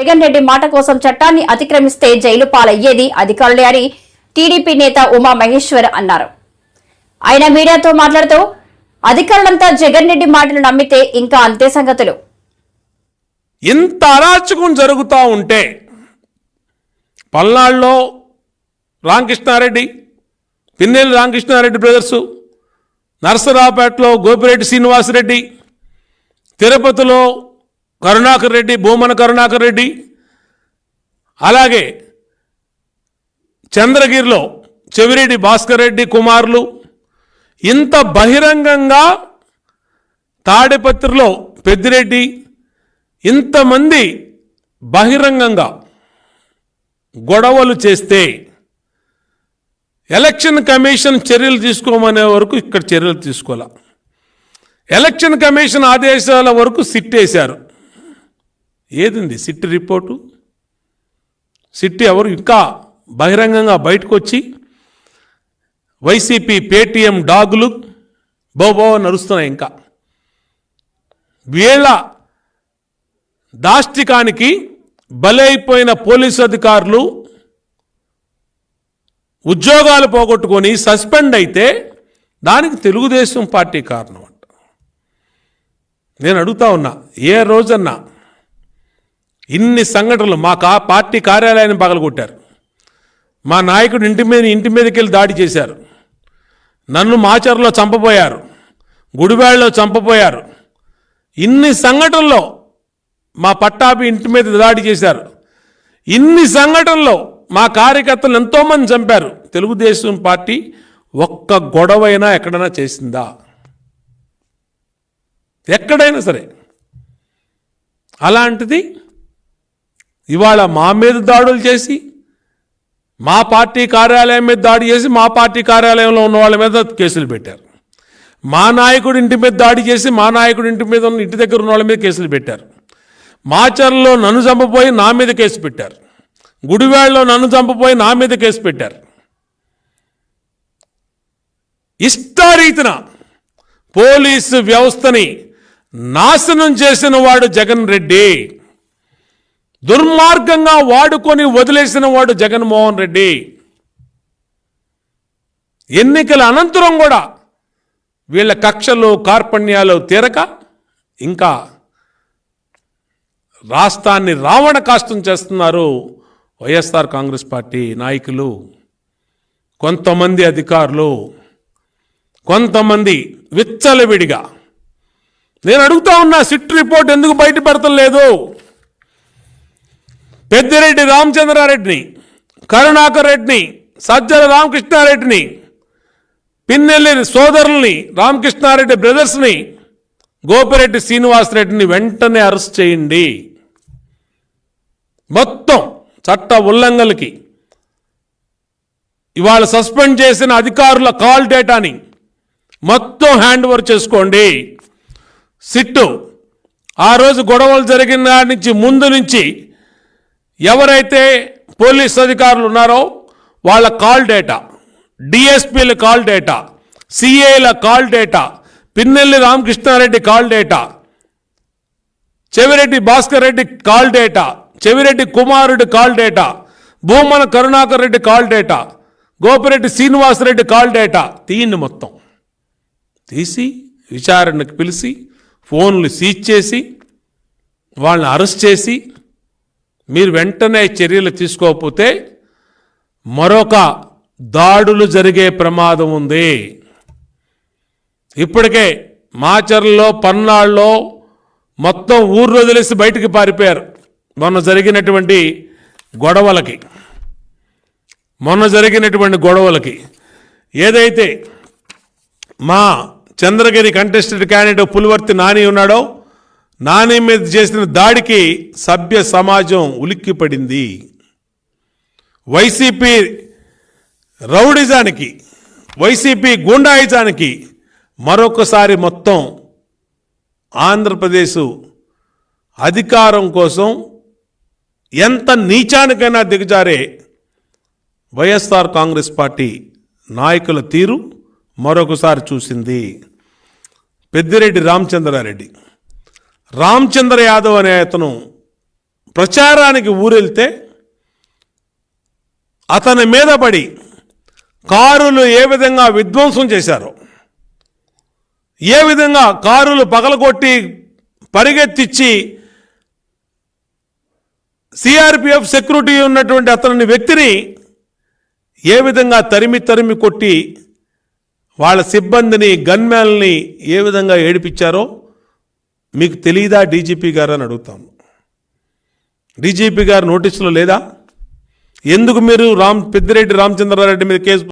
జగన్ రెడ్డి మాట కోసం చట్టాన్ని అతిక్రమిస్తే జైలు పాలయ్యేది అధికారులే అని టీడీపీ నేత ఉమా మహేశ్వర్ అన్నారు. ఆయన మీడియాతో మాట్లాడుతూ అధికారులంతా జగన్ రెడ్డి మాటలు నమ్మితే ఇంకా అంతే సంగతులు. ఇంత అరాచకం జరుగుతూ ఉంటే పల్నాడులో రామకృష్ణారెడ్డి పిన్నెల్లి రామకృష్ణారెడ్డి బ్రదర్సు నరసరావుపేటలో గోపిరెడ్డి శ్రీనివాసరెడ్డి తిరుపతిలో కరుణాకర్ రెడ్డి భూమన కరుణాకర్ రెడ్డి. అలాగే చంద్రగిరిలో చెవిరెడ్డి భాస్కర్ రెడ్డి కుమారులు. ఇంత బహిరంగంగా తాడిపత్రిలో పెద్దిరెడ్డి ఇంతమంది బహిరంగంగా గొడవలు చేస్తే ఎలక్షన్ కమిషన్ చర్యలు తీసుకోమనే వరకు ఇక్కడ చర్యలు తీసుకోవాలి. ఎలక్షన్ కమిషన్ ఆదేశాల వరకు సిట్ వేశారు ఏదింది? SIT report? సిట్ ఎవరు ఇంకా బహిరంగంగా బయటకు వచ్చి వైసీపీ పేటీఎం డాగులు బోబో నరుస్తున్నాయి ఇంకా. వీళ్ళ దాష్టికానికి బలైపోయిన పోలీసు అధికారులు ఉద్యోగాలు పోగొట్టుకొని సస్పెండ్ అయితే దానికి తెలుగుదేశం పార్టీ కారణం అంట. నేను అడుగుతా ఉన్నా ఏ రోజన్నా ఇన్ని సంఘటనలు మా కా పార్టీ కార్యాలయాన్ని పగలగొట్టారు. మా నాయకుడు ఇంటి మీద ఇంటి మీదకి వెళ్ళి దాడి చేశారు. నన్ను మాచర్లో చంపబోయారు. గుడివాడలో చంపబోయారు. ఇన్ని సంఘటనల్లో మా పట్టాభి ఇంటి మీద దాడి చేశారు. ఇన్ని సంఘటనల్లో మా కార్యకర్తలు ఎంతోమంది చంపారు. తెలుగుదేశం పార్టీ ఒక్క గొడవైనా ఎక్కడైనా చేసిందా? ఎక్కడైనా సరే. అలాంటిది ఇవాళ మా మీద దాడులు చేసి మా పార్టీ కార్యాలయం మీద దాడి చేసి మా పార్టీ కార్యాలయంలో ఉన్న వాళ్ళ మీద కేసులు పెట్టారు. మా నాయకుడి ఇంటి మీద దాడి చేసి మా నాయకుడి ఇంటి మీద ఉన్న ఇంటి దగ్గర ఉన్న వాళ్ళ మీద కేసులు పెట్టారు. మాచర్లో నన్ను చంపపోయి నా మీద కేసు పెట్టారు. గుడివాడలో నన్ను చంపపోయి నా మీద కేసు పెట్టారు. ఇష్టారీతిన పోలీసు వ్యవస్థని నాశనం చేసిన వాడు జగన్ రెడ్డి. దుర్మార్గంగా వాడుకొని వదిలేసిన వాడు జగన్మోహన్ రెడ్డి. ఎన్నికల అనంతరం కూడా వీళ్ళ కక్షలు కార్పణ్యాలు తీరక ఇంకా రాష్ట్రాన్ని రావణ కాష్టం చేస్తున్నారు వైఎస్ఆర్ కాంగ్రెస్ పార్టీ నాయకులు. కొంతమంది అధికారులు కొంతమంది విచ్చలవిడిగా. నేను అడుగుతా ఉన్నా సిట్ రిపోర్ట్ ఎందుకు బయట పెడతలేదు పెద్దిరెడ్డి రామచంద్రారెడ్డిని కరుణాకర్ రెడ్డిని సజ్జల రామకృష్ణారెడ్డిని పిన్నెల్లి సోదరుల్ని రామకృష్ణారెడ్డి బ్రదర్స్ని గోపిరెడ్డి శ్రీనివాసరెడ్డిని వెంటనే అరెస్ట్ చేయండి. మొత్తం చట్ట ఉల్లంఘనలకి ఇవాళ సస్పెండ్ చేసిన అధికారుల కాల్ డేటాని మొత్తం హ్యాండ్ ఓవర్ చేసుకోండి. సిట్టు ఆ రోజు గొడవలు జరిగిన నుంచి ముందు నుంచి ఎవరైతే పోలీస్ అధికారులు ఉన్నారో వాళ్ళ కాల్ డేటా డిఎస్పీల call data సిఏల call data Pinnelli Ramakrishna Reddy call data Chevireddy Bhaskar Reddy call data Chevireddy కుమారుడి call data Bhumana Karunakar Reddy call data Gopireddy Srinivasa Reddy call data తీయండి మొత్తం. తీసి విచారణకు పిలిచి ఫోన్లు సీజ్ చేసి వాళ్ళని అరెస్ట్ చేసి మీరు వెంటనే చర్యలు తీసుకోకపోతే మరొక దాడులు జరిగే ప్రమాదం ఉంది. ఇప్పటికే మాచర్లో పన్నాళ్ళలో మొత్తం ఊరు వదిలేసి బయటికి పారిపోయారు. మొన్న జరిగినటువంటి గొడవలకి. మొన్న జరిగినటువంటి గొడవలకి. ఏదైతే మా చంద్రగిరి కంటెస్టెడ్ క్యాండిడేట్ పులివర్తి నాని ఉన్నాడో నాని మీద చేసిన దాడికి సభ్య సమాజం ఉలిక్కిపడింది. వైసీపీ రౌడిజానికి వైసీపీ గుండాయిజానికి మరొకసారి మొత్తం ఆంధ్రప్రదేశ్ అధికారం కోసం ఎంత నీచానికైనా దిగజారే వైఎస్ఆర్ కాంగ్రెస్ పార్టీ నాయకుల తీరు మరొకసారి చూసింది. పెద్దిరెడ్డి రామచంద్రారెడ్డి. రామచంద్ర యాదవ్ అనే అతను ప్రచారానికి ఊరెళ్తే అతని మీద పడి కారులు ఏ విధంగా విధ్వంసం చేశారో ఏ విధంగా కారులు పగలగొట్టి పరిగెత్తిచ్చి సిఆర్పిఎఫ్ సెక్యూరిటీ ఉన్నటువంటి అతని వ్యక్తిని ఏ విధంగా తరిమి తరిమి కొట్టి వాళ్ళ సిబ్బందిని గన్మ్యాన్ని ఏ విధంగా ఏడిపించారో మీకు తెలియదా డీజీపీ గారు అని అడుగుతాము. డీజీపీ గారు నోటీసులో లేదా? ఎందుకు మీరు రామ్ పెద్దిరెడ్డి రామచంద్రారెడ్డి మీద కేసు